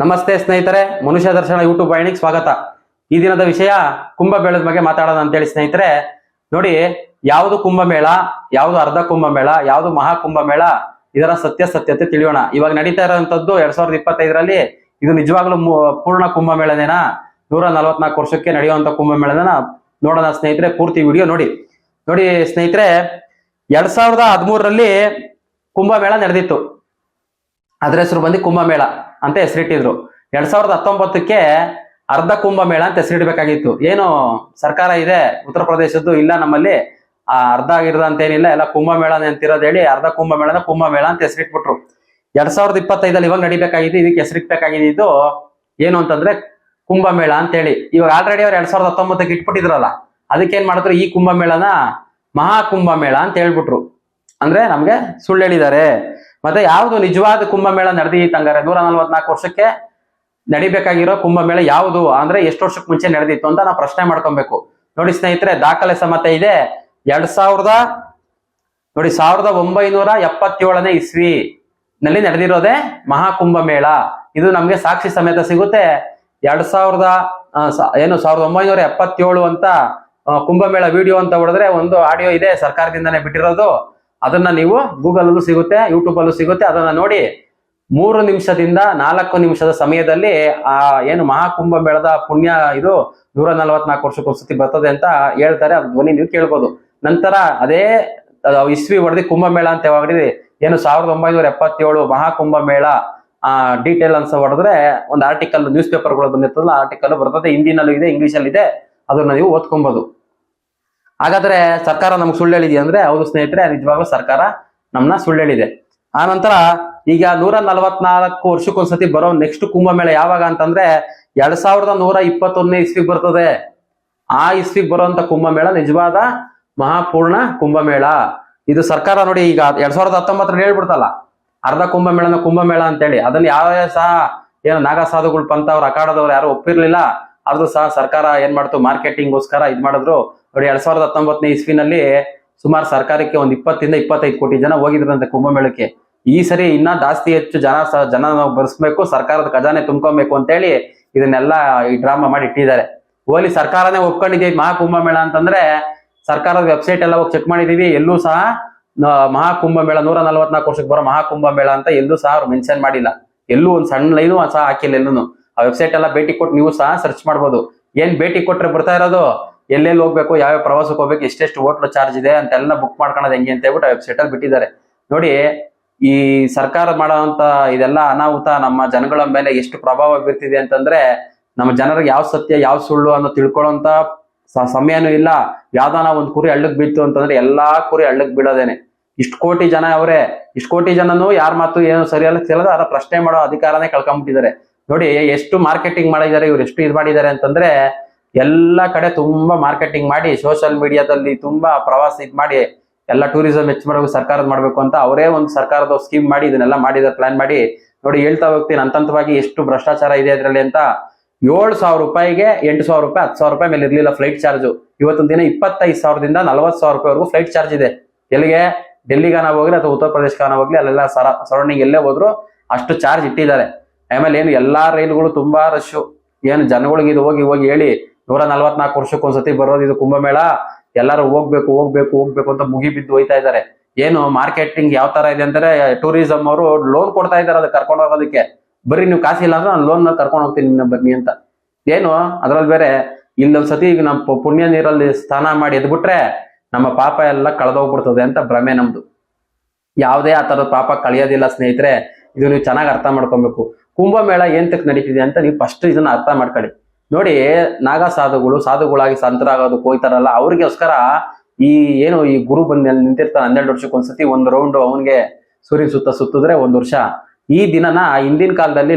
ನಮಸ್ತೆ ಸ್ನೇಹಿತರೆ, ಮನುಷ್ಯ ದರ್ಶನ ಯೂಟ್ಯೂಬ್ ವಾಹಿನಿಗೆ ಸ್ವಾಗತ. ಈ ದಿನದ ವಿಷಯ ಕುಂಭಮೇಳದ ಬಗ್ಗೆ ಮಾತಾಡೋಣ ಅಂತೇಳಿ ಸ್ನೇಹಿತರೆ. ನೋಡಿ, ಯಾವುದು ಕುಂಭಮೇಳ ಯಾವುದು ಅರ್ಧ ಕುಂಭಮೇಳ ಯಾವುದು ಮಹಾ ಕುಂಭಮೇಳ ಇದರ ಸತ್ಯಾಸತ್ಯತೆ ತಿಳಿಯೋಣ. ಇವಾಗ ನಡೀತಾ ಇರುವಂತದ್ದು ಎರಡ್ ಸಾವಿರದ ಇಪ್ಪತ್ತೈದರಲ್ಲಿ ಇದು ನಿಜವಾಗ್ಲೂ ಪೂರ್ಣ ಕುಂಭಮೇಳನೇನಾ ನೂರ ನಲವತ್ನಾಲ್ಕು ವರ್ಷಕ್ಕೆ ನಡೆಯುವಂತ ಕುಂಭಮೇಳನ ನೋಡೋಣ ಸ್ನೇಹಿತರೆ, ಪೂರ್ತಿ ವಿಡಿಯೋ ನೋಡಿ. ನೋಡಿ ಸ್ನೇಹಿತರೆ, ಎರಡ್ ಸಾವಿರದ ಹದಿಮೂರರಲ್ಲಿ ಕುಂಭಮೇಳ ನಡೆದಿತ್ತು. ಅದ್ರ ಹೆಸರು ಬಂದು ಕುಂಭಮೇಳ ಅಂತ ಹೆಸರಿಟ್ಟಿದ್ರು. ಎರಡ್ ಸಾವಿರದ ಹತ್ತೊಂಬತ್ತಕ್ಕೆ ಅರ್ಧ ಕುಂಭಮೇಳ ಅಂತ ಹೆಸರಿಡ್ಬೇಕಾಗಿತ್ತು. ಏನು ಸರ್ಕಾರ ಇದೆ, ಉತ್ತರ ಪ್ರದೇಶದ್ದು ಇಲ್ಲ ನಮ್ಮಲ್ಲಿ, ಆ ಅರ್ಧ ಆಗಿರದ ಅಂತ ಏನಿಲ್ಲ, ಎಲ್ಲ ಕುಂಭಮೇಳ ಅಂತಿರೋದು ಹೇಳಿ ಅರ್ಧ ಕುಂಭಮೇಳನ ಕುಂಭಮೇಳ ಅಂತ ಹೆಸರಿಟ್ಬಿಟ್ರು. ಎರಡ್ ಸಾವಿರದ ಇಪ್ಪತ್ತೈದಲ್ಲಿ ಇವಾಗ ನಡಿಬೇಕಾಗಿದ್ದು ಇದಕ್ಕೆ ಹೆಸರಿಟ್ಬೇಕಾಗಿದ್ದು ಏನು ಅಂತಂದ್ರೆ ಕುಂಭಮೇಳ ಅಂತೇಳಿ. ಇವಾಗ ಆಲ್ರೆಡಿ ಅವ್ರು ಎರಡ್ ಸಾವಿರದ ಹತ್ತೊಂಬತ್ತಕ್ಕೆ ಇಟ್ಬಿಟ್ಟಿದ್ರಲ್ಲ ಅದಕ್ಕೆ ಏನ್ ಮಾಡಿದ್ರು ಈ ಕುಂಭಮೇಳನ ಮಹಾ ಕುಂಭಮೇಳ ಅಂತ ಹೇಳ್ಬಿಟ್ರು. ಅಂದ್ರೆ ನಮ್ಗೆ ಸುಳ್ಳು ಹೇಳಿದ್ದಾರೆ. ಮತ್ತೆ ಯಾವುದು ನಿಜವಾದ ಕುಂಭಮೇಳ ನಡೆದಿತ್ತು ಹಂಗಾರೆ ನೂರ ನಲ್ವತ್ನಾಲ್ಕು ವರ್ಷಕ್ಕೆ ನಡಿಬೇಕಾಗಿರೋ ಕುಂಭಮೇಳ ಯಾವುದು? ಅಂದ್ರೆ ಎಷ್ಟು ವರ್ಷಕ್ಕೆ ಮುಂಚೆ ನಡೆದಿತ್ತು ಅಂತ ನಾವು ಪ್ರಶ್ನೆ ಮಾಡ್ಕೊಬೇಕು. ನೋಡಿ ಸ್ನೇಹಿತರೆ, ದಾಖಲೆ ಸಮೇತ ಇದೆ. ಎರಡ್ ಸಾವಿರದ, ನೋಡಿ ಸಾವಿರದ ಒಂಬೈನೂರ ಎಪ್ಪತ್ತೇಳನೇ ಇಸ್ವಿ ನಲ್ಲಿ ನಡೆದಿರೋದೇ ಮಹಾಕುಂಭಮೇಳ. ಇದು ನಮ್ಗೆ ಸಾಕ್ಷಿ ಸಮೇತ ಸಿಗುತ್ತೆ. ಎರಡ್ ಸಾವಿರದ ಏನು, ಸಾವಿರದ ಒಂಬೈನೂರ ಎಪ್ಪತ್ತೇಳು ಅಂತ ಕುಂಭಮೇಳ ವಿಡಿಯೋ ಅಂತ ಹೊಡೆದ್ರೆ ಒಂದು ಆಡಿಯೋ ಇದೆ ಸರ್ಕಾರದಿಂದನೇ ಬಿಟ್ಟಿರೋದು. ಅದನ್ನ ನೀವು ಗೂಗಲ್ ಅಲ್ಲೂ ಸಿಗುತ್ತೆ ಯೂಟ್ಯೂಬ್ ಅಲ್ಲೂ ಸಿಗುತ್ತೆ. ಅದನ್ನ ನೋಡಿ ಮೂರು ನಿಮಿಷದಿಂದ ನಾಲ್ಕು ನಿಮಿಷದ ಸಮಯದಲ್ಲಿ ಆ ಏನು ಮಹಾಕುಂಭ ಮೇಳದ ಪುಣ್ಯ ಇದು ನೂರ ನಲವತ್ನಾಲ್ಕು ವರ್ಷಕ್ಕೊಂದ್ಸತಿ ಬರ್ತದೆ ಅಂತ ಹೇಳ್ತಾರೆ. ಅದ್ ಧ್ವನಿ ನೀವು ಕೇಳ್ಬೋದು. ನಂತರ ಅದೇ ಇಸ್ವಿ ಹೊಡೆದಿ ಕುಂಭಮೇಳ ಅಂತ ಯಾವಾಗ ಏನು ಸಾವಿರದ ಒಂಬೈನೂರ ಎಪ್ಪತ್ತೇಳು ಮಹಾಕುಂಭ ಮೇಳ, ಆ ಡೀಟೇಲ್ ಅನ್ಸ ಹೊಡೆದ್ರೆ ಒಂದು ಆರ್ಟಿಕಲ್ ನ್ಯೂಸ್ ಪೇಪರ್ಗಳು ಬಂದಿರ್ತದಲ್ಲ ಆರ್ಟಿಕಲ್ ಬರ್ತದೆ. ಹಿಂದಿನಲ್ಲೂ ಇದೆ ಇಂಗ್ಲಿಷಲ್ಲಿ ಇದೆ ಅದನ್ನ ನೀವು ಓದ್ಕೊಬಹುದು ಹಾಗಾದ್ರೆ ಸರ್ಕಾರ ನಮ್ಗೆ ಸುಳ್ಳು ಹೇಳಿದೆ ಅಂದ್ರೆ, ಹೌದು ಸ್ನೇಹಿತರೆ, ನಿಜವಾಗ್ಲೂ ಸರ್ಕಾರ ನಮ್ನ ಸುಳ್ಳು ಹೇಳಿದೆ. ಆ ನಂತರ ಈಗ ನೂರ ನಲವತ್ನಾಲ್ಕು ವರ್ಷಕ್ಕೊಂದ್ಸತಿ ಬರೋ ನೆಕ್ಸ್ಟ್ ಕುಂಭಮೇಳ ಯಾವಾಗ ಅಂತಂದ್ರೆ, ಎರಡ್ ಸಾವಿರದ ನೂರ ಇಪ್ಪತ್ತೊಂದನೇ ಇಸ್ವಿಗೆ ಬರ್ತದೆ. ಆ ಇಸ್ವಿಗೆ ಬರುವಂತ ಕುಂಭಮೇಳ ನಿಜವಾದ ಮಹಾಪೂರ್ಣ ಕುಂಭಮೇಳ. ಇದು ಸರ್ಕಾರ ನೋಡಿ ಈಗ ಎರಡ್ ಸಾವಿರದ ಹತ್ತೊಂಬತ್ತರಲ್ಲಿ ಹೇಳ್ಬಿಡ್ತಲ್ಲ, ಅರ್ಧ ಕುಂಭಮೇಳನ ಕುಂಭಮೇಳ ಅಂತೇಳಿ. ಅದನ್ನ ಯಾವ ಸಹ ಏನು ನಾಗಸಾಧುಗಳು ಪಂತ ಅವ್ರು ಅಖಾಡದವ್ರು ಯಾರು ಒಪ್ಪಿರ್ಲಿಲ್ಲ. ಆದ್ರೂ ಸಹ ಸರ್ಕಾರ ಏನ್ ಮಾಡ್ತು? ಮಾರ್ಕೆಟಿಂಗ್ಗೋಸ್ಕರ ಇದ್ ಮಾಡಿದ್ರು. ನೋಡಿ, ಎರಡ್ ಸಾವಿರದ ಹತ್ತೊಂಬತ್ತನೇ ಇಸ್ವಿನಲ್ಲಿ ಸುಮಾರು ಸರ್ಕಾರಕ್ಕೆ ಒಂದ್ ಇಪ್ಪತ್ತಿಂದ ಇಪ್ಪತ್ತೈದು ಕೋಟಿ ಜನ ಹೋಗಿದ್ರಂತೆ ಕುಂಭಮೇಳಕ್ಕೆ ಈ ಸರಿ ಇನ್ನ ಜಾಸ್ತಿ ಹೆಚ್ಚು ಜನ ಜನ ಬರ್ಸ್ಬೇಕು, ಸರ್ಕಾರದ ಖಜಾನೆ ತುಂಬ್ಕೊಬೇಕು ಅಂತೇಳಿ ಇದನ್ನೆಲ್ಲ ಈ ಡ್ರಾಮಾ ಮಾಡಿ ಇಟ್ಟಿದ್ದಾರೆ. ಹೋಲಿ ಸರ್ಕಾರನೇ ಒಪ್ಕೊಂಡಿದ್ದೀವಿ ಮಹಾಕುಂಭಮೇಳ ಅಂತಂದ್ರೆ ಸರ್ಕಾರದ ವೆಬ್ಸೈಟ್ ಎಲ್ಲ ಹೋಗಿ ಚೆಕ್ ಮಾಡಿದೀವಿ. ಎಲ್ಲೂ ಸಹ ಮಹಾಕುಂಭಮೇಳ ಮಹಾ ಕುಂಭಮೇಳ ನೂರ ನಲವತ್ನಾಲ್ಕು ವರ್ಷಕ್ಕೆ ಬರೋ ಮಹಾ ಕುಂಭಮೇಳ ಅಂತ ಎಲ್ಲೂ ಸಹ ಅವ್ರು ಮೆನ್ಷನ್ ಮಾಡಿಲ್ಲ. ಎಲ್ಲೂ ಒಂದ್ ಸಣ್ಣ ಲೈನು ಸಹ ಹಾಕಿಲ್ಲ ಎಲ್ಲೂ ಆ ವೆಬ್ಸೈಟ್ ಎಲ್ಲ ಭೇಟಿ ಕೊಟ್ಟು ನೀವು ಸಹ ಸರ್ಚ್ ಮಾಡ್ಬೋದು. ಏನ್ ಭೇಟಿ ಕೊಟ್ರೆ ಬರ್ತಾ ಇರೋದು? ಎಲ್ಲೆಲ್ಲಿ ಹೋಗ್ಬೇಕು? ಯಾವ ಪ್ರವಾಸಕ್ಕೆ ಹೋಗ್ಬೇಕು? ಎಷ್ಟೆಷ್ಟು ಹೋಟ್ಲ್ ಚಾರ್ಜ್ ಇದೆ? ಅಂತೆಲ್ಲ ಬುಕ್ ಮಾಡ್ಕೊಳ್ಳೋದು ಹೆಂಗೆ ಅಂತ ಹೇಳ್ಬಿಟ್ಟು ವೆಬ್ಸೈಟ್ ಅಲ್ಲಿ ಬಿಟ್ಟಿದ್ದಾರೆ. ನೋಡಿ, ಈ ಸರ್ಕಾರ ಮಾಡೋಂತ ಇದೆಲ್ಲ ಅನಾಹುತ, ನಮ್ಮ ಜನಗಳ ಮೇಲೆ ಎಷ್ಟು ಪ್ರಭಾವ ಬೀರ್ತಿದೆ ಅಂತಂದ್ರೆ, ನಮ್ಮ ಜನರಿಗೆ ಯಾವ ಸತ್ಯ, ಯಾವ ಸುಳ್ಳು ಅನ್ನೋ ತಿಳ್ಕೊಳ್ಳೋಂತ ಸಮಯನೂ ಇಲ್ಲ. ಯಾವ್ದಾನ ಒಂದು ಕುರಿ ಹಳ್ಳಕ್ ಬೀಳ್ತು ಅಂತಂದ್ರೆ ಎಲ್ಲಾ ಕುರಿ ಹಳ್ಳಕ್ ಬೀಳೋದೇನೆ. ಇಷ್ಟು ಕೋಟಿ ಜನ ಅವರೇ. ಇಷ್ಟು ಕೋಟಿ ಜನನು ಯಾರ ಮಾತು ಏನು ಸರಿಯಲ್ಲ ಕೇಳದ ಅದರ ಪ್ರಶ್ನೆ ಮಾಡೋ ಅಧಿಕಾರನೇ ಕಳ್ಕೊಂಡ್ಬಿಟ್ಟಿದ್ದಾರೆ ನೋಡಿ, ಎಷ್ಟು ಮಾರ್ಕೆಟಿಂಗ್ ಮಾಡಿದ್ದಾರೆ, ಇವ್ರು ಎಷ್ಟು ಇದು ಮಾಡಿದ್ದಾರೆ ಅಂತಂದ್ರೆ, ಎಲ್ಲ ಕಡೆ ತುಂಬಾ ಮಾರ್ಕೆಟಿಂಗ್ ಮಾಡಿ ಸೋಷಿಯಲ್ ಮೀಡಿಯಾದಲ್ಲಿ ತುಂಬಾ ಪ್ರವಾಸ ಇದ್ ಮಾಡಿ, ಎಲ್ಲ ಟೂರಿಸಂ ಹೆಚ್ಚು ಮಾಡಬೇಕು ಸರ್ಕಾರದ ಮಾಡಬೇಕು ಅಂತ ಅವರೇ ಒಂದು ಸರ್ಕಾರದ ಸ್ಕೀಮ್ ಮಾಡಿ ಇದನ್ನೆಲ್ಲ ಮಾಡಿದ ಪ್ಲಾನ್ ಮಾಡಿ, ನೋಡಿ, ಹೇಳ್ತಾ ಹೋಗ್ತೀನಿ, ಅಂತಂತವಾಗಿ ಎಷ್ಟು ಭ್ರಷ್ಟಾಚಾರ ಇದೆ ಅದರಲ್ಲಿ ಅಂತ, ಏಳು ಸಾವಿರ ರೂಪಾಯಿಗೆ ಎಂಟು ಸಾವಿರ ರೂಪಾಯಿ, ಹತ್ತು ಸಾವಿರ ರೂಪಾಯಿ ಮೇಲೆ ಇರ್ಲಿಲ್ಲ ಫ್ಲೈಟ್ ಚಾರ್ಜ್ ಇವತ್ತೊಂದು ದಿನ ಇಪ್ಪತ್ತೈದು ಸಾವಿರದಿಂದ ನಲವತ್ತು ಸಾವಿರ ರೂಪಾಯಿವರೆಗೂ ಫ್ಲೈಟ್ ಚಾರ್ಜ್ ಇದೆ. ಎಲ್ಲಿಗೆ? ಡೆಲ್ಲಿಗಾನ ಹೋಗ್ಲಿ ಅಥವಾ ಉತ್ತರ ಪ್ರದೇಶಗಾನ ಹೋಗ್ಲಿ, ಅಲ್ಲೆಲ್ಲ ಸರ ಸರೌಂಡಿಂಗ್ ಎಲ್ಲೇ ಹೋದ್ರು ಅಷ್ಟು ಚಾರ್ಜ್ ಇಟ್ಟಿದ್ದಾರೆ. ಆಮೇಲೆ ಏನು ಎಲ್ಲಾ ರೈಲುಗಳು ತುಂಬಾ ರಶ್ ಏನು ಜನಗಳಿಗೆ ಇದು ಹೋಗಿ ಹೋಗಿ ಹೇಳಿ ನೂರ ನಲವತ್ನಾಲ್ಕು ವರ್ಷಕ್ಕೆ ಒಂದ್ಸತಿ ಬರೋದು ಇದು ಕುಂಭಮೇಳ. ಎಲ್ಲರೂ ಹೋಗ್ಬೇಕು ಹೋಗ್ಬೇಕು ಹೋಗ್ಬೇಕು ಅಂತ ಮುಗಿ ಬಿದ್ದು ಹೋಯ್ತಾ ಇದ್ದಾರೆ. ಏನು ಮಾರ್ಕೆಟಿಂಗ್ ಯಾವ ತರ ಇದೆ ಅಂದ್ರೆ ಟೂರಿಸಂ ಅವರು ಲೋನ್ ಕೊಡ್ತಾ ಇದ್ದಾರೆ ಅದಕ್ಕೆ ಕರ್ಕೊಂಡು ಹೋಗೋದಕ್ಕೆ. ಬರ್ರಿ ನೀವು ಕಾಸಿಲ್ಲ ಅಂದ್ರೆ ನಾನು ಲೋನ್ ಕರ್ಕೊಂಡು ಹೋಗ್ತೀನಿ ನಿಮ್ಮನ್ನ ಬನ್ನಿ ಅಂತ. ಏನು ಅದ್ರಲ್ಲಿ ಬೇರೆ ಇಲ್ಲೊಂದ್ ಸತಿ ಈಗ ನಮ್ಮ ಪುಣ್ಯ ನೀರಲ್ಲಿ ಸ್ನಾನ ಮಾಡಿ ಎದ್ಬಿಟ್ರೆ ನಮ್ಮ ಪಾಪ ಎಲ್ಲ ಕಳೆದೋಗ್ಬಿಡ್ತದೆ ಅಂತ ಭ್ರಮೆ ನಮ್ದು. ಯಾವುದೇ ಆ ತರದ ಪಾಪ ಕಳಿಯೋದಿಲ್ಲ ಸ್ನೇಹಿತರೆ, ಇದು ನೀವು ಚೆನ್ನಾಗಿ ಅರ್ಥ ಮಾಡ್ಕೊಬೇಕು. ಕುಂಭಮೇಳ ಏಂತಕ್ ನಡೀತಿದೆ ಅಂತ ನೀವು ಫಸ್ಟ್ ಇದನ್ನ ಅರ್ಥ ಮಾಡ್ಕೊಳ್ಳಿ. ನೋಡಿ ನಾಗ ಸಾಧುಗಳು ಸಾಧುಗಳಾಗಿ ಸಂತರಾಗೋದಕ್ಕೆ ಹೋಯ್ತಾರಲ್ಲ, ಅವ್ರಿಗೋಸ್ಕರ ಈ ಏನು ಈ ಗುರು ಬಂದ್ ನಿಂತಿರ್ತಾನೆ ಹನ್ನೆರಡು ವರ್ಷಕ್ಕೆ ಒಂದ್ಸತಿ ಒಂದು ರೌಂಡ್ ಅವನಿಗೆ ಸೂರ್ಯನ ಸುತ್ತ ಸುತ್ತಿದ್ರೆ ಒಂದ್ ವರ್ಷ. ಈ ದಿನನ ಹಿಂದಿನ ಕಾಲದಲ್ಲಿ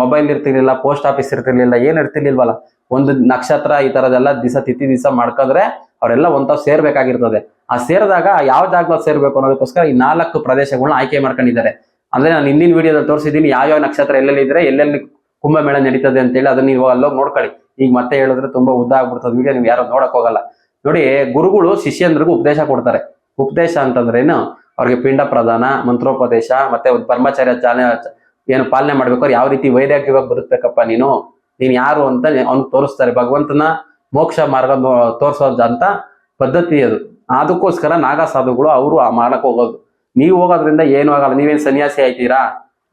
ಮೊಬೈಲ್ ಇರ್ತಿರ್ಲಿಲ್ಲ ಪೋಸ್ಟ್ ಆಫೀಸ್ ಇರ್ತಿರ್ಲಿಲ್ಲ, ಏನ್ ಇರ್ತಿರ್ಲಿಲ್ವಲ್ಲ. ಒಂದು ನಕ್ಷತ್ರ ಈ ತರದೆಲ್ಲ ದಿವಸ ತಿಥಿ ದಿವಸ ಮಾಡ್ಕೊಂಡ್ರೆ ಅವರೆಲ್ಲ ಒಂತಾವ್ ಸೇರ್ಬೇಕಾಗಿರ್ತದೆ. ಆ ಸೇರಿದಾಗ ಯಾವ ಜಾಗದಲ್ಲಿ ಸೇರ್ಬೇಕು ಅನ್ನೋದಕ್ಕೋಸ್ಕರ ಈ ನಾಲ್ಕು ಪ್ರದೇಶಗಳನ್ನ ಆಯ್ಕೆ ಮಾಡ್ಕೊಂಡಿದ್ದಾರೆ. ಅಂದ್ರೆ ನಾನು ಹಿಂದಿನ ವಿಡಿಯೋದಲ್ಲಿ ತೋರಿಸಿದ್ದೀನಿ ಯಾವ ನಕ್ಷತ್ರ ಎಲ್ಲೆಲ್ಲಿ ಇದ್ರೆ ಎಲ್ಲೆಲ್ಲಿ ಕುಂಭಮೇಳ ನಡೀತದೆ ಅಂತೇಳಿ ಅದನ್ನ ನೀವು ಅಲ್ಲೋಗಿ ನೋಡ್ಕೊಳ್ಳಿ. ಈಗ ಮತ್ತೆ ಹೇಳಿದ್ರೆ ತುಂಬಾ ಉದ್ದ ಆಗ್ಬಿಡ್ತದೆ. ವಿಡಿಯೋ ನೀವು ಯಾರು ನೋಡಕ್ ಹೋಗಲ್ಲ. ನೋಡಿ, ಗುರುಗಳು ಶಿಷ್ಯಂದ್ರಿಗೂ ಉಪದೇಶ ಕೊಡ್ತಾರೆ. ಉಪದೇಶ ಅಂತಂದ್ರೆ ಏನು ಅವ್ರಿಗೆ ಪಿಂಡ ಪ್ರದಾನ ಮಂತ್ರೋಪದೇಶ, ಮತ್ತೆ ಒಂದು ಚಾಲನೆ ಚಾಲ ಏನು ಪಾಲನೆ ಮಾಡ್ಬೇಕು ಅವ್ರು ಯಾವ ರೀತಿ ವೈರಾಗ್ಯವಾಗಿ ಬರುತ್ತಬೇಕಪ್ಪ ನೀನು? ನೀನ್ ಯಾರು ಅಂತ ಅವ್ನು ತೋರಿಸ್ತಾರೆ. ಭಗವಂತನ ಮೋಕ್ಷ ಮಾರ್ಗ ತೋರಿಸೋದಂತ ಪದ್ಧತಿ ಅದು. ಅದಕ್ಕೋಸ್ಕರ ನಾಗ ಸಾಧುಗಳು ಅವರು ಆ ಮಾಡಕ್ ಹೋಗೋದು. ನೀವು ಹೋಗೋದ್ರಿಂದ ಏನು ಆಗಲ್ಲ. ನೀವೇನ್ ಸನ್ಯಾಸಿ ಆಯ್ತೀರಾ?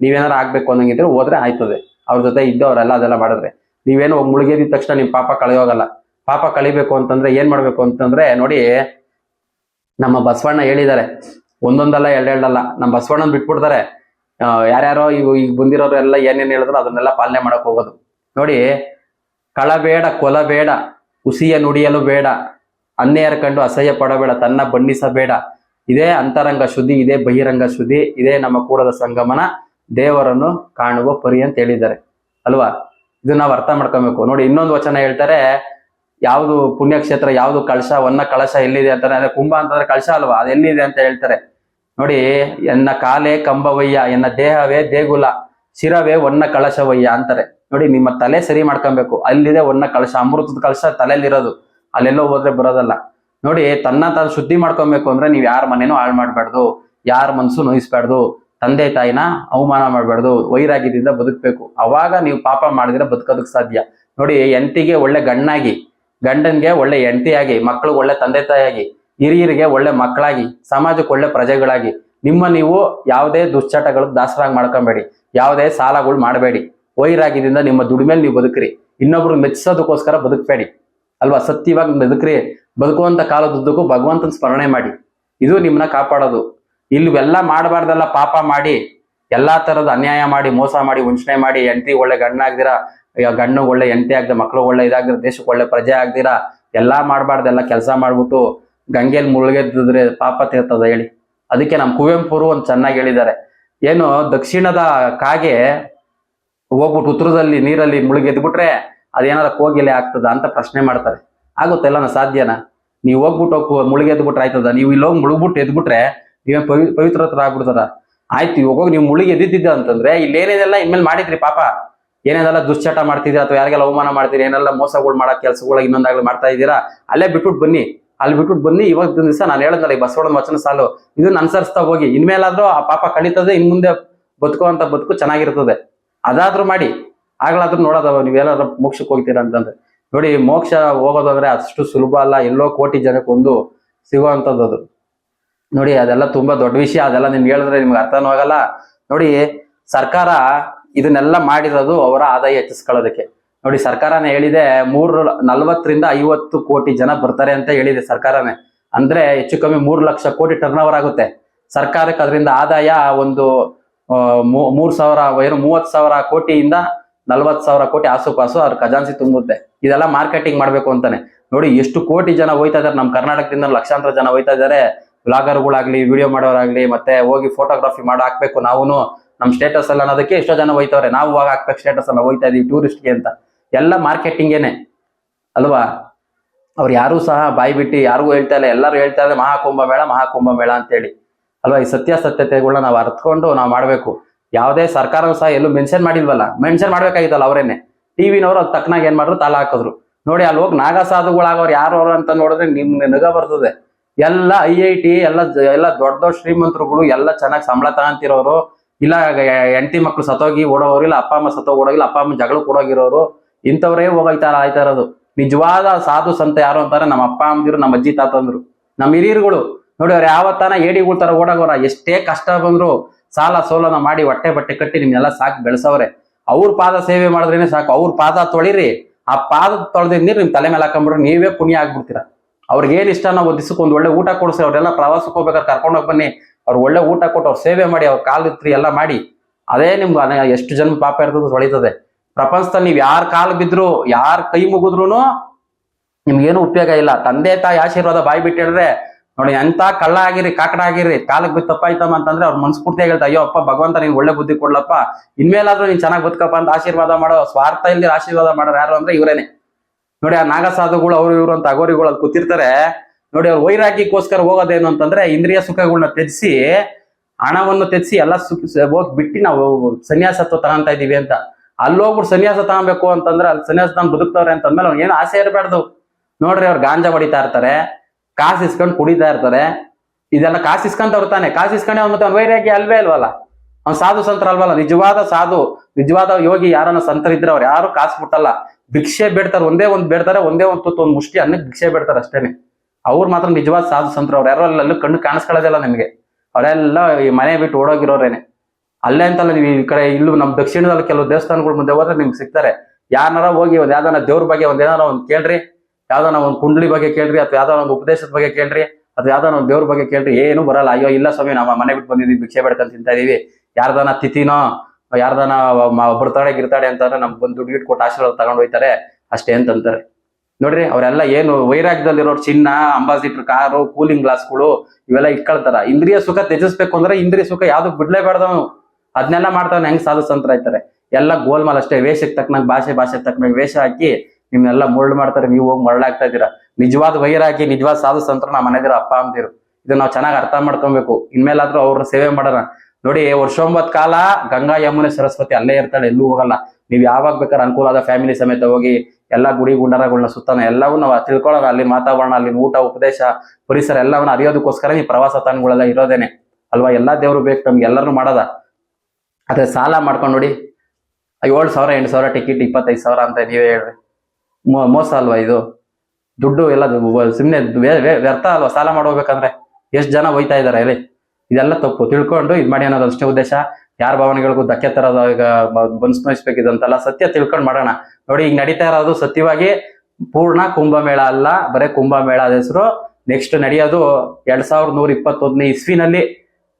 ನೀವೇನಾರು ಆಗ್ಬೇಕು ಅನ್ನಂಗಿದ್ರೆ ಹೋದ್ರೆ ಆಯ್ತದೆ. ಅವ್ರ ಜೊತೆ ಇದ್ದವರೆಲ್ಲ ಅದೆಲ್ಲ ಮಾಡಿದ್ರೆ. ನೀವೇನು ಹೋಗಿ ಮುಳುಗೇದಿದ ತಕ್ಷಣ ನಿಮ್ ಪಾಪ ಕಳೆಯೋಗಲ್ಲ. ಪಾಪ ಕಳಿಬೇಕು ಅಂತಂದ್ರೆ ಏನ್ ಮಾಡ್ಬೇಕು ಅಂತಂದ್ರೆ ನೋಡಿ, ನಮ್ಮ ಬಸವಣ್ಣ ಹೇಳಿದ್ದಾರೆ. ಒಂದೊಂದಲ್ಲ, ಎರಡೆರಡಲ್ಲ. ನಮ್ಮ ಬಸವಣ್ಣನ್ ಬಿಟ್ಬಿಡ್ತಾರೆ. ಯಾರ್ಯಾರೋ ಈಗ ಈಗ ಬಂದಿರೋರು ಎಲ್ಲ ಏನೇನು ಹೇಳಿದ್ರು ಅದನ್ನೆಲ್ಲ ಪಾಲನೆ ಮಾಡಕ್ ಹೋಗೋದು. ನೋಡಿ ಕಳಬೇಡ ಕೊಲಬೇಡ ಹುಸಿಯ ನುಡಿಯಲು ಬೇಡ ಅನ್ಯರ ಕಂಡು ಅಸಹ್ಯ ಪಡಬೇಡ, ತನ್ನ ಬಣ್ಣಿಸಬೇಡ ಇದೇ ಅಂತರಂಗ ಶುದ್ಧಿ, ಇದೇ ಬಹಿರಂಗ ಶುದ್ಧಿ, ಇದೇ ನಮ್ಮ ಕೂಡದ ಸಂಗಮನ ದೇವರನ್ನು ಕಾಣುವ ಪರಿ ಅಂತ ಹೇಳಿದ್ದಾರೆ. ಅಲ್ವಾ? ಇದು ನಾವು ಅರ್ಥ ಮಾಡ್ಕೊಬೇಕು. ನೋಡಿ, ಇನ್ನೊಂದು ವಚನ ಹೇಳ್ತಾರೆ, ಯಾವುದು ಪುಣ್ಯಕ್ಷೇತ್ರ, ಯಾವುದು ಕಳಶ ಒನ್ನ ಕಳಶ ಎಲ್ಲಿದೆ ಅಂತಾರೆ ಅದೇ ಕುಂಭ ಅಂತಂದ್ರೆ ಕಳಶ ಅಲ್ವಾ? ಅದು ಎಲ್ಲಿದೆ ಅಂತ ಹೇಳ್ತಾರೆ. ನೋಡಿ, ಎನ್ನ ಕಾಲೇ ಕಂಬವಯ್ಯ, ಎನ್ನ ದೇಹವೇ ದೇಗುಲ, ಶಿರವೇ ಒನ್ನ ಕಳಶವಯ್ಯ ಅಂತಾರೆ. ನೋಡಿ, ನಿಮ್ಮ ತಲೆ ಸರಿ ಮಾಡ್ಕೊಬೇಕು. ಅಲ್ಲಿದೆ ಒನ್ನ ಕಳಶ, ಅಮೃತದ ಕಳಶ ತಲೆಯಲ್ಲಿರೋದು. ಅಲ್ಲೆಲ್ಲೋ ಹೋದ್ರೆ ಬರೋದಲ್ಲ. ನೋಡಿ, ತನ್ನ ತಾನು ಶುದ್ಧಿ ಮಾಡ್ಕೊಬೇಕು ಅಂದ್ರೆ ನೀವು ಯಾರ ಮನೇನೂ ಹಾಳು ಮಾಡಬಾರ್ದು, ಯಾರ ಮನ್ಸು ನೋಯಿಸ್ಬಾರ್ದು, ತಂದೆ ತಾಯಿನ ಅವಮಾನ ಮಾಡ್ಬಾರ್ದು, ವೈರಾಗ್ಯದಿಂದ ಬದುಕ್ಬೇಕು. ಅವಾಗ ನೀವು ಪಾಪ ಮಾಡಿದ್ರೆ ಬದುಕೋದಕ್ ಸಾಧ್ಯ. ನೋಡಿ ಎಂಟಿಗೆ ಒಳ್ಳೆ ಗಣ್ಣಾಗಿ ಗಂಡನ್ಗೆ ಒಳ್ಳೆ ಹೆಂಡತಿಯಾಗಿ ಮಕ್ಕಳು ಒಳ್ಳೆ ತಂದೆ ತಾಯಿಯಾಗಿ, ಹಿರಿಯರಿಗೆ ಒಳ್ಳೆ ಮಕ್ಕಳಾಗಿ, ಸಮಾಜಕ್ಕೆ ಒಳ್ಳೆ ಪ್ರಜೆಗಳಾಗಿ, ನಿಮ್ಮ ನೀವು ಯಾವುದೇ ದುಶ್ಚಟಗಳು ದಾಸರಾಗಿ ಮಾಡ್ಕೊಬೇಡಿ, ಯಾವುದೇ ಸಾಲಗಳು ಮಾಡಬೇಡಿ. ವೈರಾಗ್ಯದಿಂದ ನಿಮ್ಮ ದುಡಿಮೇಲೆ ನೀವು ಬದುಕ್ರಿ. ಇನ್ನೊಬ್ರು ಮೆಚ್ಚಿಸೋದಕ್ಕೋಸ್ಕರ ಬದುಕಬೇಡಿ. ಅಲ್ವಾ? ಸತ್ಯವಾಗಿ ಬದುಕ್ರಿ ಬದುಕುವಂತ ಕಾಲದುದ್ದಕ್ಕೂ ಭಗವಂತನ ಸ್ಮರಣೆ ಮಾಡಿ. ಇದು ನಿಮ್ಮನ್ನ ಕಾಪಾಡೋದು. ಇಲ್ವೆಲ್ಲ ಮಾಡಬಾರ್ದೆಲ್ಲ, ಪಾಪ ಮಾಡಿ, ಎಲ್ಲಾ ತರದ ಅನ್ಯಾಯ ಮಾಡಿ, ಮೋಸ ಮಾಡಿ, ವಂಚನೆ ಮಾಡಿ, ಹೆಂಡತಿ ಒಳ್ಳೆ ಗಣ್ಣ ಈಗ ಗಂಡು ಒಳ್ಳೆ, ಹೆಂಡತಿ ಆಗದೆ, ಮಕ್ಳು ಒಳ್ಳೆ ಇದಾಗ್ದಿರ, ದೇಶಕ್ಕೆ ಒಳ್ಳೆ ಪ್ರಜೆ ಆಗ್ದಿರಾ, ಎಲ್ಲಾ ಮಾಡಬಾರ್ದೆಲ್ಲ ಕೆಲಸ ಮಾಡ್ಬಿಟ್ಟು ಗಂಗೆಲ್ ಮುಳುಗೆದ್ರೆ ಪಾಪ ತೀರ್ತದ ಹೇಳಿ. ಅದಕ್ಕೆ ನಮ್ ಕುವೆಂಪುರು ಒಂದ್ ಚೆನ್ನಾಗಿ ಹೇಳಿದ್ದಾರೆ. ಏನು ದಕ್ಷಿಣದ ಕಾಗೆ ಹೋಗ್ಬಿಟ್ಟು ಉತ್ತರದಲ್ಲಿ ನೀರಲ್ಲಿ ಮುಳುಗೆದ್ಬಿಟ್ರೆ ಅದೇನಾರ ಕೋಗಿಲೆ ಆಗ್ತದ ಅಂತ ಪ್ರಶ್ನೆ ಮಾಡ್ತಾರೆ. ಆಗುತ್ತೆಲ್ಲ ಸಾಧ್ಯನಾ? ನೀವು ಹೋಗ್ಬಿಟ್ಟು ಮುಳುಗಿ ಎದ್ಬಿಟ್ರೆ ಆಯ್ತದ? ನೀವು ಇಲ್ಲಿ ಹೋಗಿ ಮುಳುಗ್ಬಿಟ್ಟು ಎದ್ಬಿಟ್ರೆ ನೀವೇ ಪವಿ ಪವಿತ್ರತರ ಆಗ್ಬಿಡ್ತಾರ ಆಯ್ತು ಹೋಗಿ ನೀವು ಮುಳುಗಿ ಎದ್ದಿದ್ದ ಅಂತಂದ್ರೆ ಇಲ್ಲಿ ಏನೇನೆಲ್ಲ ಇನ್ಮೇಲೆ ಮಾಡಿದ್ರಿ ಪಾಪ. ಏನೇನೆಲ್ಲ ದುಶ್ಚಟ ಮಾಡ್ತಿದ್ರಿ ಅಥವಾ ಯಾರಿಗೆಲ್ಲ ಅವಮಾನ ಮಾಡ್ತೀರಿ, ಏನೆಲ್ಲ ಮೋಸಗಳು ಮಾಡೋ ಕೆಲಸಗಳು ಇನ್ನೊಂದಾಗ್ಲಿ ಮಾಡ್ತಾ ಇದ್ದೀರಾ, ಅಲ್ಲೇ ಬಿಟ್ಬಿಟ್ಟು ಬನ್ನಿ. ಅಲ್ಲಿ ಬಿಟ್ಬಿಟ್ಟು ಬನ್ನಿ. ಇವತ್ತಿನ ದಿವಸ ನಾನು ಹೇಳಿದ್ನಲ್ಲ ಈ ಬಸವಣ್ಣನ ವಚನ ಸಾಲು. ಇದನ್ನ ಅನುಸರಿಸ್ತಾ ಹೋಗಿ. ಇನ್ಮೇಲಾದ್ರೂ ಆ ಪಾಪ ಕಳೀತದೆ, ಇನ್ ಮುಂದೆ ಬದುಕುವಂತ ಬದುಕು ಚೆನ್ನಾಗಿರ್ತದೆ. ಅದಾದ್ರೂ ಮಾಡಿ. ಆಗ್ಲಾದ್ರೂ ನೋಡೋದವ ನೀವೇನಾದ್ರೂ ಮೋಕ್ಷಕ್ಕೆ ಹೋಗ್ತೀರಾ ಅಂತಂದ್ರೆ. ನೋಡಿ, ಮೋಕ್ಷ ಹೋಗೋದಂದ್ರೆ ಅಷ್ಟು ಸುಲಭ ಅಲ್ಲ, ಎಲ್ಲೋ ಕೋಟಿ ಜನಕ್ಕೆ ಒಂದು ಸಿಗುವಂಥದ್ದು ಅದು. ನೋಡಿ, ಅದೆಲ್ಲ ತುಂಬಾ ದೊಡ್ಡ ವಿಷಯ, ಅದೆಲ್ಲ ನಿಮ್ಗೆ ಹೇಳಿದ್ರೆ ನಿಮ್ಗೆ ಅರ್ಥನೂ ಆಗಲ್ಲ. ನೋಡಿ, ಸರ್ಕಾರ ಇದನ್ನೆಲ್ಲ ಮಾಡಿರೋದು ಅವರ ಆದಾಯ ಹೆಚ್ಚಿಸ್ಕೊಳ್ಳೋದಕ್ಕೆ. ನೋಡಿ, ಸರ್ಕಾರನೇ ಹೇಳಿದೆ, ಮೂರು ನಲ್ವತ್ತರಿಂದ ಐವತ್ತು ಕೋಟಿ ಜನ ಬರ್ತಾರೆ ಅಂತ ಹೇಳಿದೆ ಸರ್ಕಾರನೇ. ಅಂದ್ರೆ ಹೆಚ್ಚು ಕಮ್ಮಿ ಮೂರು ಲಕ್ಷ ಕೋಟಿ ಟರ್ನ್ ಓವರ್ ಆಗುತ್ತೆ. ಸರ್ಕಾರಕ್ಕೆ ಅದರಿಂದ ಆದಾಯ ಒಂದು ಮೂರ್ ಸಾವಿರ, ಏನು ಮೂವತ್ ಸಾವಿರ ಕೋಟಿಯಿಂದ ನಲ್ವತ್ ಸಾವಿರ ಕೋಟಿ ಆಸುಪಾಸು ಅವ್ರ ಖಜಾನ್ಸಿ ತುಂಬುತ್ತೆ. ಇದೆಲ್ಲ ಮಾರ್ಕೆಟಿಂಗ್ ಮಾಡ್ಬೇಕು ಅಂತಾನೆ. ನೋಡಿ ಎಷ್ಟು ಕೋಟಿ ಜನ ಹೋಯ್ತಾ ಇದಾರೆ ನಮ್ಮ ಕರ್ನಾಟಕದಿಂದ ಲಕ್ಷಾಂತರ ಜನ ಹೋಯ್ತಾ ಇದಾರೆ ವ್ಲಾಗರ್ಗಳಾಗ್ಲಿ, ವಿಡಿಯೋ ಮಾಡೋರಾಗ್ಲಿ, ಮತ್ತೆ ಹೋಗಿ ಫೋಟೋಗ್ರಫಿ ಮಾಡೋ ಹಾಕ್ಬೇಕು ನಾವು ನಮ್ ಸ್ಟೇಟಸ್ ಎಲ್ಲ ಅನ್ನೋದಕ್ಕೆ ಎಷ್ಟೋ ಜನ ಹೋಯ್ತವ್ರೆ. ನಾವು ಹೋಗಿ ಹಾಕ್ಬೇಕು ಸ್ಟೇಟಸ್ ಅಲ್ಲ, ಹೋಯ್ತಾ ಇದೀವಿ ಟೂರಿಸ್ಟ್ಗೆ ಅಂತ. ಎಲ್ಲ ಮಾರ್ಕೆಟಿಂಗೇನೆ. ಅಲ್ವಾ? ಅವ್ರು ಯಾರು ಸಹ ಬಾಯಿ ಬಿಟ್ಟು ಯಾರಿಗೂ ಹೇಳ್ತಾ ಇಲ್ಲ. ಎಲ್ಲರೂ ಹೇಳ್ತಾ ಇದ್ದಾರೆ, ಮಹಾಕುಂಭ ಮೇಳ ಮಹಾಕುಂಭ ಮೇಳ ಅಂತೇಳಿ. ಅಲ್ವಾ? ಈ ಸತ್ಯಾಸತ್ಯತೆಗಳನ್ನ ನಾವು ಅರ್ಥಕೊಂಡು ನಾವು ಮಾಡಬೇಕು. ಯಾವುದೇ ಸರ್ಕಾರ ಸಹ ಎಲ್ಲೂ ಮೆನ್ಷನ್ ಮಾಡಿಲ್ವಲ್ಲ? ಮೆನ್ಷನ್ ಮಾಡ್ಬೇಕಾಗಿತ್ತಲ್ಲ ಅವರೇನೆ. ಟಿವಿನವರು ಅಲ್ಲಿ ತಕ್ಕನಾಗ ಏನ್ ಮಾಡ್ರು? ತಾಲ ಹಾಕಿದ್ರು. ನೋಡಿ, ಅಲ್ಲಿ ಹೋಗಿ ನಾಗ ಸಾಧುಗಳಾಗೋರು ಯಾರು ಅವ್ರು ಅಂತ ನೋಡಿದ್ರೆ ನಿಮ್ಗೆ ನಗ ಬರ್ತದೆ. ಎಲ್ಲ ಐ ಐ ಟಿ, ಎಲ್ಲ ಎಲ್ಲ ದೊಡ್ಡ ದೊಡ್ಡ ಶ್ರೀಮಂತರುಗಳು ಎಲ್ಲ ಚೆನ್ನಾಗಿ ಸಂಬಳ ತಗೊಂತಿರೋರು. ಇಲ್ಲ, ಹೆಂಡತಿ ಮಕ್ಳು ಸತ್ತೋಗಿ ಓಡೋರು ಇಲ್ಲ, ಅಪ್ಪ ಅಮ್ಮ ಸತ್ತೋಗಿ ಓಡೋಗಿಲ್ಲ, ಅಪ್ಪ ಅಮ್ಮ ಜಗಳ ಕೊಡೋಗಿರೋರು. ಇಂಥವ್ರೇ ಹೋಗ್ತಾ ಆಯ್ತಾ ಇರೋದು ನಿಜವಾದ ಸಾಧು ಸಂತ ಯಾರು ಅಂತಾರೆ? ನಮ್ಮ ಅಪ್ಪ ಅಮ್ಮದಿರು, ನಮ್ಮ ಅಜ್ಜಿ ತಾತಂದ್ರು. ನಮ್ಮ ಹಿರಿಯರುಗಳು. ನೋಡಿ, ಅವ್ರು ಯಾವತ್ತಾನ ಏಡಿಗಳ ತರ ಓಡಾಗೋರ? ಎಷ್ಟೇ ಕಷ್ಟ ಬಂದ್ರು. ಸಾಲ ಸೋಲನ ಮಾಡಿ ಹೊಟ್ಟೆ ಬಟ್ಟೆ ಕಟ್ಟಿ ನಿಮ್ನೆಲ್ಲ ಸಾಕು ಬೆಳೆಸವ್ರೆ. ಅವ್ರ ಪಾದ ಸೇವೆ ಮಾಡಿದ್ರೇನೆ ಸಾಕು. ಅವ್ರ ಪಾದ ತೊಳಿರಿ. ಆ ಪಾದ ತೊಳೆದ ನೀರು ನಿಮ್ ತಲೆ ಮೇಲೆ ಹಾಕೊಂಡ್ಬಿಟ್ರೆ ನೀವೇ ಪುಣ್ಯ ಆಗ್ಬಿಡ್ತೀರಾ. ಅವ್ರಿಗೆ ಏನ್ ಇಷ್ಟ ನಾವು ದಿಸಕ್ಕೆ ಒಳ್ಳೆ ಊಟ ಕೊಡಿಸಿ ಅವ್ರೆಲ್ಲ ಪ್ರವಾಸಕ್ಕೆ ಹೋಗ್ಬೇಕಾದ್ರೆ ಕರ್ಕೊಂಡು ಹೋಗಿ ಬನ್ನಿ. ಅವ್ರು ಒಳ್ಳೆ ಊಟ ಕೊಟ್ಟು ಅವ್ರ ಸೇವೆ ಮಾಡಿ, ಅವ್ರ ಕಾಲು ಇತ್ರಿ ಎಲ್ಲ ಮಾಡಿ. ಅದೇ ನಿಮ್ಗೆ ಎಷ್ಟು ಜನ್ಮ ಪಾಪ ಇರ್ತದೆ ಹೊಳಿತದೆ ಪ್ರಪಂಚದಲ್ಲಿ ನೀವ್ ಯಾರ ಕಾಲು ಬಿದ್ರು, ಯಾರ ಕೈ ಮುಗಿದ್ರು ನಿಮ್ಗೇನು ಉಪಯೋಗ ಇಲ್ಲ. ತಂದೆ ತಾಯಿ ಆಶೀರ್ವಾದ ಬಾಯಿ ಬಿಟ್ಟು ಹೇಳಿದ್ರೆ ನೋಡಿ, ಎಂತ ಕಳ್ಳ ಆಗಿರಿ, ಕಾಕಡ ಆಗಿರಿ ಕಾಲಕ್ಕೆ ಬಿದ್ದು ತಪ್ಪಾಯ್ತಮ್ಮ ಅಂತಂದ್ರೆ ಅವ್ರ ಮನ್ಸ್ಫೂರ್ತಿ ಹೇಳ್ತಾ ಅಯ್ಯೋ, ಅಪ್ಪ, ಭಗವಂತ ನೀನ್ ಒಳ್ಳೆ ಬುದ್ಧಿ ಕೊಡ್ಲಪ್ಪ. ಇನ್ಮೇಲಾದ್ರೂ ನೀನ್ ಚೆನ್ನಾಗಿ ಬದುಕಪ್ಪ ಅಂತ ಆಶೀರ್ವಾದ ಮಾಡೋ, ಸ್ವಾರ್ಥ ಇಲ್ದಿರ ಆಶೀರ್ವಾದ ಮಾಡೋರು ಯಾರು ಅಂದ್ರೆ ಇವರೇನೆ. ನೋಡಿ, ಆ ನಾಗ ಸಾಧುಗಳು ಅವ್ರು ಇವ್ರು ಅಂತ ಅಗೋರಿಗಳು ಅಲ್ಲಿ ಕೂತಿರ್ತಾರೆ. ನೋಡಿ, ಅವ್ರು ವೈರಾಗ್ಯಕ್ಕೋಸ್ಕರ ಹೋಗೋದೇನು ಅಂತಂದ್ರೆ ಇಂದ್ರಿಯ ಸುಖಗಳನ್ನ ತ್ಯಜಿಸಿ, ಹಣವನ್ನು ತ್ಯಜಿಸಿ ಎಲ್ಲ ಸುಖ ಹೋಗಿ ಬಿಟ್ಟು ನಾವು ಸನ್ಯಾಸತ್ವ ತಗೊಂತಾ ಇದೀವಿ ಅಂತ. ಅಲ್ಲಿ ಹೋಗ್ಬಿಟ್ಟು ಸನ್ಯಾಸ ತಗೊಬೇಕು ಅಂತಂದ್ರೆ ಅಲ್ಲಿ ಸನ್ಯಾಸ ತಗೊಂಡ್ ಬದುಕ್ತವ್ರೆ ಅಂತಂದ್ಮೇಲೆ ಅವ್ರಿಗೆ ಏನು ಆಸೆ ಇರಬಾರ್ದು ನೋಡ್ರಿ, ಅವ್ರು ಗಾಂಜಾ ಹೊಡಿತಾ ಇರ್ತಾರೆ. ಕಾಸು ಇಸ್ಕೊಂಡು ಕುಡಿತಾ ಇರ್ತಾರೆ. ಇದೆಲ್ಲ ಕಾಸು ಇಸ್ಕೊಂತವ್ರು ತಾನೆ. ಕಾಸು ಇಸ್ಕೊಂಡೆ ಅವ್ನು ಮತ್ತೆ ಅವ್ನು ವೈರಾಗ್ಯ ಅಲ್ವೇ ಅಲ್ವಲ್ಲ ಅವ್ನು ಸಾಧು ಸಂತರಲ್ವಲ್ಲ ನಿಜವಾದ ಸಾಧು, ನಿಜವಾದ ಯೋಗಿ ಯಾರನ್ನ ಸಂತರಿದ್ರೆ ಅವ್ರು ಯಾರು ಕಾಸು ಬಿಟ್ಟಲ್ಲ ಭಿಕ್ಷೆ ಬೇಡ್ತಾರೆ, ಒಂದೇ ಒಂದ್ ಬೇಡ್ತಾರೆ, ಒಂದೇ ಒಂದು ತುತ್ತು, ಒಂದು ಮುಷ್ಟಿ ಅನ್ನ ಭಿಕ್ಷೆ ಬೇಡ್ತಾರೆ ಅಷ್ಟೇನೆ. ಅವ್ರು ಮಾತ್ರ ನಿಜವಾದ ಸಾಧು ಸಂತರು, ಅವ್ರು ಯಾರೋ ಅಲ್ಲೆಲ್ಲ ಕಣ್ಣು ಕಾಣಿಸ್ಕೊಳ್ಳೋದಿಲ್ಲ ನಿಮಗೆ. ಅವರೆಲ್ಲ ಈ ಮನೆ ಬಿಟ್ಟು ಓಡೋಗಿರೋರೇನೆ. ಅಲ್ಲೇ ಅಂತಲ್ಲ ನೀವು ಈ ಕಡೆ ಇಲ್ಲೂ ನಮ್ಮ ದಕ್ಷಿಣದಲ್ಲಿ ಕೆಲವು ದೇವಸ್ಥಾನಗಳ ಮುಂದೆ ಹೋದ್ರೆ ನಿಮ್ಗೆ ಸಿಗ್ತಾರೆ. ಯಾರನ್ನಾರ ಹೋಗಿ ಒಂದ್ ಯಾವ್ದಾರ ದೇವ್ರ ಬಗ್ಗೆ ಒಂದೇನಾರ ಏನಾರ ಒಂದ್ ಕೇಳ್ರಿ. ಯಾವ್ದಾನ ಒಂದು ಕುಂಡ್ಲಿ ಬಗ್ಗೆ ಕೇಳ್ರಿ ಅಥವಾ ಯಾವ್ದಾನ ಒಂದು ಉಪದೇಶದ ಬಗ್ಗೆ ಕೇಳ್ರಿ ಅಥವಾ ಯಾವ್ದಾನ ಒಂದು ದೇವ್ರ ಬಗ್ಗೆ ಕೇಳ್ರಿ, ಏನು ಬರಲ್ಲ. ಅಯ್ಯೋ, ಇಲ್ಲ ಸ್ವಾಮಿ, ನಾವು ಮನೆ ಬಿಟ್ಟು ಬಂದಿದ್ದೀವಿ ಭಿಕ್ಷೆ ಬೇಡ್ಕೊಂಡ್ ತಿಂತಾ ಇದೀವಿ. ಯಾರ್ದಾನ ತಿಥಿನೋ, ಯಾರ್ದಾನ ಬರ್ತಾಳೆ ಗಿರ್ತಾಳೆ ಅಂತಂದ್ರೆ ನಮ್ಗೆ ಬಂದು ದುಡ್ಡು ಗಿಟ್ಟು ಕೊಟ್ಟು ಆಶೀರ್ವಾದ ತಗೊಂಡು ಹೋಯ್ತಾರೆ. ಅಷ್ಟೇ ಅಂತಂತಾರೆ. ನೋಡ್ರಿ, ಅವರೆಲ್ಲ ಏನು ವೈರಾಗ್ಯದಲ್ಲಿರೋರು ಚಿನ್ನ ಅಂಬಾಸಿಟ್ರ್ ಕಾರು, ಕೂಲಿಂಗ್ ಗ್ಲಾಸ್ಗಳು, ಇವೆಲ್ಲ ಇಟ್ಕೊಳ್ತಾರ. ಇಂದ್ರಿಯ ಸುಖ ತ್ಯಜಿಸ್ಬೇಕು ಅಂದ್ರೆ ಇಂದ್ರಿಯ ಸುಖ ಯಾವ್ದು ಬಿಡ್ಲೇಬಾರ್ದವನು. ಅದನ್ನೆಲ್ಲ ಮಾಡ್ತಾವ್ ಹೆಂಗ್ ಸಾಧು ಇರ್ತಾರೆ. ಎಲ್ಲ ಗೋಲ್ಮಾಲ್ ಅಷ್ಟೇ, ವೇಷಕ್ಕೆ ತಕ್ಕನಾಗ ಭಾಷೆ ಭಾಷೆ ತಕ್ಕನಾಗ ವೇಷ ಹಾಕಿ ನಿಮ್ನೆಲ್ಲ ಮುಳ್ಳು ಮಾಡ್ತಾರೆ, ನೀವು ಹೋಗಿ ಮರಳಾಗ್ತಾ ಇದ್ದೀರಾ? ನಿಜವಾದ ವೈರಾಗಿ ನಿಜವಾದ ಸಾಧು ಸಂತರ ನಮ್ಮ ಮನೆದಿರ ಅಪ್ಪ ಅಂದಿರು ಇದನ್ನ ನಾವು ಚೆನ್ನಾಗಿ ಅರ್ಥ ಮಾಡ್ಕೊಬೇಕು. ಇನ್ಮೇಲಾದ್ರೂ ಅವ್ರ ಸೇವೆ ಮಾಡೋಣ. ನೋಡಿ, ವರ್ಷೊಂಬತ್ ಕಾಲ ಗಂಗಾ ಯಮುನೆ ಸರಸ್ವತಿ ಅಲ್ಲೇ ಇರ್ತಾಳೆ, ಎಲ್ಲೂ ಹೋಗಲ್ಲ. ನೀವು ಯಾವಾಗ ಬೇಕಾದ್ರೆ ಅನುಕೂಲ ಆದ ಫ್ಯಾಮಿಲಿ ಸಮೇತ ಹೋಗಿ ಎಲ್ಲಾ ಗುಡಿ ಗುಂಡರಗಳನ್ನ ಸುತ್ತಾನ ಎಲ್ಲವೂ ನಾವು ತಿಳ್ಕೊಳ್ಳೋಣ. ಅಲ್ಲಿ ವಾತಾವರಣ ಅಲ್ಲಿ ಊಟ, ಉಪದೇಶ, ಪರಿಸರ ಎಲ್ಲವನ್ನ ಅರಿಯೋದಕ್ಕೋಸ್ಕರ ಈ ಪ್ರವಾಸ ತಾಣಗಳೆಲ್ಲ ಇರೋದೇನೆ. ಅಲ್ವಾ? ಎಲ್ಲಾ ದೇವ್ರು ಬೇಕು, ನಮ್ಗೆ ಎಲ್ಲರೂ ಮಾಡೋದ. ಅದೇ ಸಾಲ ಮಾಡ್ಕೊಂಡು ನೋಡಿ, ಏಳು ಸಾವಿರ, ಎಂಟು ಸಾವಿರ ಟಿಕೆಟ್ ಇಪ್ಪತ್ತೈದು ಸಾವಿರ ಅಂತ ನೀವೇ ಹೇಳ್ರಿ. ಮೋಸ ಅಲ್ವಾ ಇದು? ದುಡ್ಡು ಎಲ್ಲ ಸುಮ್ಮನೆ ವ್ಯರ್ಥ ಅಲ್ವಾ? ಸಾಲ ಮಾಡೋಗ್ಬೇಕಂದ್ರೆ ಎಷ್ಟು ಜನ ಹೋಯ್ತಾ ಇದಾರೆ ಇಲ್ಲಿ? ಇದೆಲ್ಲ ತಪ್ಪು. ತಿಳ್ಕೊಂಡು ಇದು ಮಾಡಿ ಅನ್ನೋದು ಅಷ್ಟೇ ಉದ್ದೇಶ. ಯಾರ ಭಾವನೆಗಳಿಗೂ ಧಕ್ಕೆ ತರೋದು ಈಗ ಬನ್ಸ್ನೋಯಿಸ್ಬೇಕಿದಂತಲ್ಲ ಸತ್ಯ ತಿಳ್ಕೊಂಡು ಮಾಡೋಣ. ನೋಡಿ, ಈಗ ನಡೀತಾ ಇರೋದು ಸತ್ಯವಾಗಿ ಪೂರ್ಣ ಕುಂಭಮೇಳ ಅಲ್ಲ, ಬರೇ ಕುಂಭಮೇಳದ ಹೆಸರು. ನೆಕ್ಸ್ಟ್ ನಡೆಯೋದು ಎರಡ್ ಸಾವಿರದ ನೂರ ಇಪ್ಪತ್ತೊಂದನೇ ಇಸ್ವಿನಲ್ಲಿ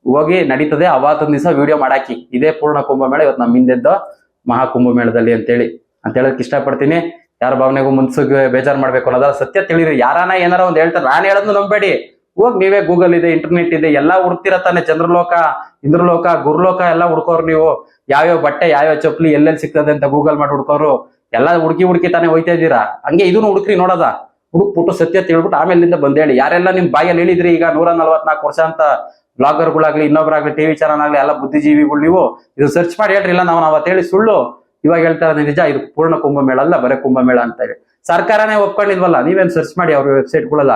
ಹೋಗಿ ನಡೀತದೆ. ಅವತ್ತೊಂದು ದಿವಸ ವಿಡಿಯೋ ಮಾಡಾಕಿ. ಇದೇ ಪೂರ್ಣ ಕುಂಭಮೇಳ ಇವತ್ತು ನಮ್ಮ ಹಿಂದೆದ್ದು ಮಹಾ ಕುಂಭಮೇಳದಲ್ಲಿ ಅಂತೇಳಿ. ಅಂತ ಹೇಳಕ್ ಇಷ್ಟಪಡ್ತೀನಿ. ಯಾರ ಭಾವನೆಗೂ ಮುನ್ಸುಗ್ ಬೇಜಾರ್ ಮಾಡ್ಬೇಕು ಅನ್ನೋದ್ರ ಸತ್ಯ ತಿಳಿರಿ. ಯಾರಾನ ಏನಾರ ಒಂದ್ ಹೇಳ್ತಾರೆ, ನಾನು ಹೇಳೋದು ನಂಬೇಡಿ. ಹೋಗ್ ನೀವೇ ಗೂಗಲ್ ಇದೆ ಇಂಟರ್ನೆಟ್ ಇದೆ, ಎಲ್ಲಾ ಹುಡ್ತಿರ ತಾನೆ ಚಂದ್ರಲೋಕ, ಇಂದ್ರಲೋಕ, ಗುರುಲೋಕ ಎಲ್ಲಾ ಹುಡ್ಕೋರು ನೀವು. ಯಾವ್ಯಾವ ಬಟ್ಟೆ, ಯಾವ್ಯಾವ ಚಪ್ಪಲಿ ಎಲ್ಲೆಲ್ಲಿ ಸಿಗ್ತದೆ ಅಂತ ಗೂಗಲ್ ಮಾಡಿ ಹುಡ್ಕೋರು. ಎಲ್ಲಾ ಹುಡುಕಿ ಹುಡುಕಿ ತಾನೇ ಹೋಯ್ತಾ ಇದ್ದೀರಾ? ಹಂಗೆ ಇದನ್ನು ಹುಡುಕ್ರಿ ನೋಡದ. ಹುಡುಕ್ಬಿಟ್ಟು ಸತ್ಯ ತಿಳ್ಬಿಟ್ಟು ಆಮೇಲಿಂದ ಬಂದ್ ಹೇಳಿ ಯಾರೆಲ್ಲ ನಿಮ್ ಬಾಯಲ್ಲಿ ಹೇಳಿದ್ರಿ, ಈಗ ನೂರ ನಲ್ವತ್ನಾಲ್ಕು ವರ್ಷ ಅಂತ ಬ್ಲಾಗರ್ಗಳಾಗ್ಲಿ, ಇನ್ನೊಬ್ರಾಗ್ಲಿ ಟಿವಿ ಚಾನಲ್ ಆಗ್ಲಿ, ಎಲ್ಲ ಬುದ್ಧಿಜೀವಿಗಳು ನೀವು. ಇದು ಸರ್ಚ್ ಮಾಡಿ ಹೇಳ್ರಿ, ಇಲ್ಲ ನಾವು ಅವತ್ತು ಹೇಳಿ ಸುಳ್ಳು. ಇವಾಗ ಹೇಳ್ತಾರೆ ನಿಜ, ಇದು ಪೂರ್ಣ ಕುಂಭಮೇಳ ಅಲ್ಲ, ಬರೇ ಕುಂಭಮೇಳ ಅಂತ ಹೇಳಿ ಸರ್ಕಾರನೇ ಒಪ್ಕೊಂಡಿದ್ವಲ್ಲ ನೀವೇನು ಸರ್ಚ್ ಮಾಡಿ ಅವ್ರ ವೆಬ್ಸೈಟ್ಗಳೆಲ್ಲ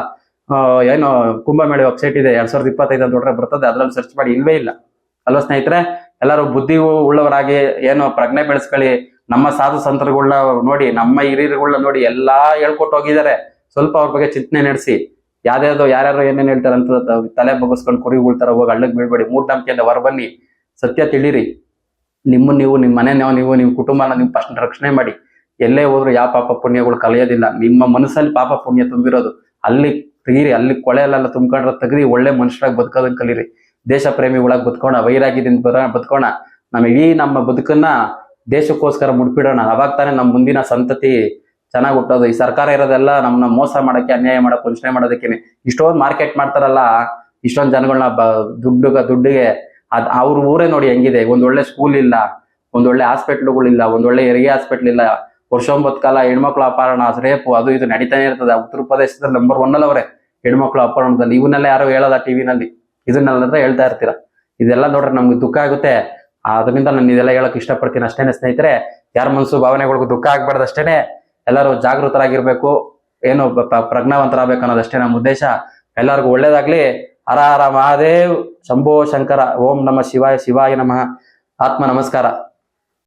ಏನು ಕುಂಭಮೇಳ ವೆಬ್ಸೈಟ್ ಇದೆ, ಎರಡ್ ಸಾವಿರದ ಇಪ್ಪತ್ತೈದು ಅಂತ ಬರ್ತದೆ, ಅದ್ರಲ್ಲಿ ಸರ್ಚ್ ಮಾಡಿ, ಇಲ್ವೇ ಇಲ್ಲ. ಅಲ್ವಾ ಸ್ನೇಹಿತರೆ? ಎಲ್ಲರೂ ಬುದ್ಧಿ ಉಳ್ಳವರಾಗಿ, ಏನು ಪ್ರಜ್ಞೆ ಬೆಳೆಸ್ಕೊಳ್ಳಿ, ನಮ್ಮ ಸಾಧು ಸಂತರುಗಳನ್ನ ನೋಡಿ, ನಮ್ಮ ಹಿರಿಯರುಗಳನ್ನ ನೋಡಿ, ಎಲ್ಲಾ ಹೇಳ್ಕೊಟ್ಟು ಹೋಗಿದ್ದಾರೆ. ಸ್ವಲ್ಪ ಅವ್ರ ಬಗ್ಗೆ ಚಿಂತನೆ ನಡೆಸಿ. ಯಾವ್ದಾವ್ದು ಯಾರ್ಯಾರು ಏನೇನು ಹೇಳ್ತಾರೆ ಅಂತ ತಲೆ ಬಗ್ಗಿಸ್ಕೊಂಡು ಕುರಿ ತರ ಹೋಗಿ ಹಳ್ಳಕ್ ಬೀಳ್ಬೇಡಿ ಮೂಢನಂಬಿಕೆಯಿಂದ ಹೊರಬನ್ನಿ ಸತ್ಯ ತಿಳಿರಿ ನಿಮ್ಮ ನೀವು, ನಿಮ್ಮ ಮನೆ ನೀವು ನಿಮ್ಮ ಕುಟುಂಬನ ನೀವು ಫಸ್ಟ್ ರಕ್ಷಣೆ ಮಾಡಿ. ಎಲ್ಲೇ ಹೋದ್ರು ಯಾವ ಪಾಪ ಪುಣ್ಯಗಳು ಕಲಿಯೋದಿಲ್ಲ ನಿಮ್ಮ ಮನಸ್ಸಲ್ಲಿ ಪಾಪ ಪುಣ್ಯ ತುಂಬಿರೋದು. ಅಲ್ಲಿ ತೆಗೀರಿ, ಅಲ್ಲಿ ಕೊಳೆಯಲ್ಲೆಲ್ಲ ತುಂಬ್ಕೊಂಡ್ರೆ ತೆಗ್ರಿ, ಒಳ್ಳೆ ಮನುಷ್ಯರಾಗಿ ಬದುಕೋದನ್ನ ಕಲೀರಿ. ದೇಶ ಪ್ರೇಮಿಗಳಾಗಿ ಬದುಕೋಣ, ವೈರಾಗ್ಯದಿಂದ ಬರ, ಬದುಕೋಣ. ನಮ್ಮ ಇಡೀ ನಮ್ಮ ಬದುಕನ್ನ ದೇಶಕ್ಕೋಸ್ಕರ ಮುಡ್ಪಿಡೋಣ ಅವಾಗ ತಾನೇ ನಮ್ಮ ಮುಂದಿನ ಸಂತತಿ ಚೆನ್ನಾಗಿ ಹುಟ್ಟೋದು. ಈ ಸರ್ಕಾರ ಇರೋದೆಲ್ಲ ನಮ್ಮನ್ನ ಮೋಸ ಮಾಡೋಕ್ಕೆ, ಅನ್ಯಾಯ ಮಾಡಕ್ಕೆ, ವಂಚನೆ ಮಾಡೋದಕ್ಕೇನೆ. ಇಷ್ಟೊಂದು ಮಾರ್ಕೆಟ್ ಮಾಡ್ತಾರಲ್ಲ, ಇಷ್ಟೊಂದು ಜನಗಳನ್ನ ದುಡ್ಡುಗ ದುಡ್ಡು ದುಡ್ಡಿಗೆ ಅದ್ ಅವ್ರ ಊರೇ ನೋಡಿ ಹೆಂಗಿದೆ, ಒಂದ್ ಒಳ್ಳೆ ಸ್ಕೂಲ್ ಇಲ್ಲ ಒಂದೊಳ್ಳೆ ಒಂದ್ ಒಳ್ಳೆ ಹೆರಿಗೆ ಹಾಸ್ಪಿಟ್ಲ್ ಇಲ್ಲ ವರ್ಷೊಂಬತ್ತು ಕಾಲ ಹೆಣ್ಮಕ್ಳು ಅಪಹರಣ ರೇಪು ಅದು ಇದು ನಡೀತಾನೆ ಇರ್ತದೆ. ಉತ್ತರ ಪ್ರದೇಶದಲ್ಲಿ ನಂಬರ್ ಒನ್ ಅವರೇ ಹೆಣ್ಮಕ್ಳು ಅಪಹರಣದಲ್ಲಿ. ಇವನ್ನೆಲ್ಲ ಯಾರು ಹೇಳೋದ ಟಿವಿನಲ್ಲಿ ಇದನ್ನೆಲ್ಲ ಹೇಳ್ತಾ ಇರ್ತೀರ? ಇದೆಲ್ಲ ನೋಡ್ರೆ ನಮ್ಗೆ ದುಃಖ ಆಗುತ್ತೆ. ಅದರಿಂದ ನಾನು ಇದೆಲ್ಲ ಹೇಳಕ್ ಇಷ್ಟಪಡ್ತೀನಿ ಅಷ್ಟೇನೆ ಸ್ನೇಹಿತರೆ. ಯಾರ ಮನಸ್ಸು ಭಾವನೆಗಳಿಗೂ ದುಃಖ ಆಗ್ಬಾರ್ದು ಅಷ್ಟೇನೆ. ಎಲ್ಲರೂ ಜಾಗೃತರಾಗಿರ್ಬೇಕು. ಏನು ಪ್ರ- ಪ್ರ- ಪ್ರಜ್ಞಾವಂತರಾಗಬೇಕು ಅನ್ನೋದಷ್ಟೇ ನಮ್ಮ ಉದ್ದೇಶ. ಎಲ್ಲರಿಗೂ ಒಳ್ಳೇದಾಗ್ಲಿ. ಹರ ಹರ ಮಹಾದೇವ್ ಶಂಭೋ ಶಂಕರ ಓಂ ನಮ ಶಿವಾಯ ಶಿವಾಯ ನಮಃ. ಆತ್ಮ ನಮಸ್ಕಾರ.